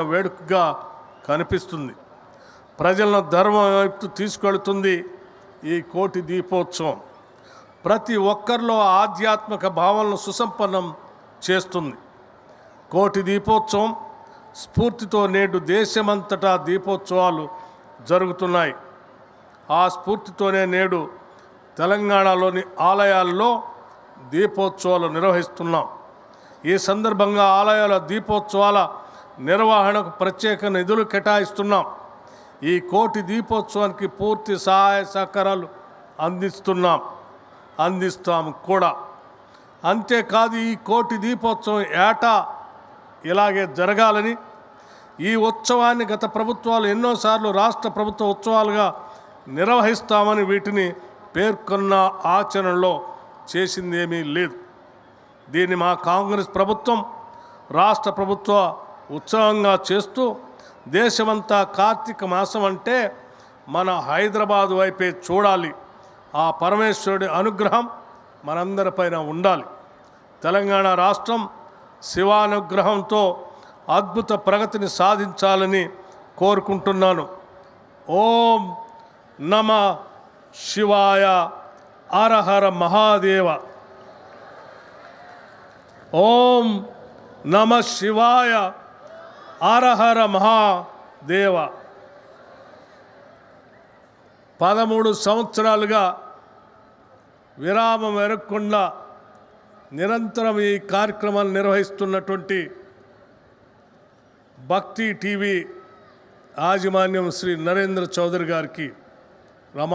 వేడుకగా కనిపిస్తుంది. ప్రజలను ధర్మం వైపు తీసుకెళ్తుంది ఈ కోటి దీపోత్సవం. ప్రతి ఒక్కరిలో ఆధ్యాత్మిక భావనను సుసంపన్నం చేస్తుంది. కోటి దీపోత్సవం స్ఫూర్తితో నేడు దేశమంతటా దీపోత్సవాలు జరుగుతున్నాయి. ఆ స్ఫూర్తితోనే నేడు తెలంగాణలోని ఆలయాల్లో దీపోత్సవాలు నిర్వహిస్తున్నాం. ఈ సందర్భంగా ఆలయాల దీపోత్సవాల నిర్వహణకు ప్రత్యేక నిధులు కేటాయిస్తున్నాం. ఈ కోటి దీపోత్సవానికి పూర్తి సహాయ సహకారాలు అందిస్తున్నాం. అందిస్తాము కూడా. అంతేకాదు ఈ కోటి దీపోత్సవం ఏటా ఇలాగే జరగాలని ఈ ఉత్సవాన్ని గత ప్రభుత్వాలు ఎన్నోసార్లు రాష్ట్ర ప్రభుత్వ ఉత్సవాలుగా నిర్వహిస్తామని వీటిని పేర్కొన్న ఆచరణలో చేసిందేమీ లేదు. దీన్ని మా కాంగ్రెస్ ప్రభుత్వం రాష్ట్ర ప్రభుత్వ ఉత్సవంగా చేస్తూ దేశమంతా కార్తీక మాసం అంటే మన హైదరాబాద్ వైపే చూడాలి. ఆ పరమేశ్వరుడి అనుగ్రహం మనందరిపైన ఉండాలి. తెలంగాణ రాష్ట్రం శివానుగ్రహంతో అద్భుత ప్రగతిని సాధించాలని కోరుకుంటున్నాను. ఓం నమ శివాయ అరహర మహాదేవ. ఓం నమ శివాయ ఆరహర మహాదేవ. పదమూడు సంవత్సరాలుగా విరామం ఎరగకుండా నిరంతరం ఈ కార్యక్రమాన్ని నిర్వహిస్తున్నటువంటి భక్తి టీవీ యాజమాన్యం శ్రీ నరేంద్ర చౌదరి గారికి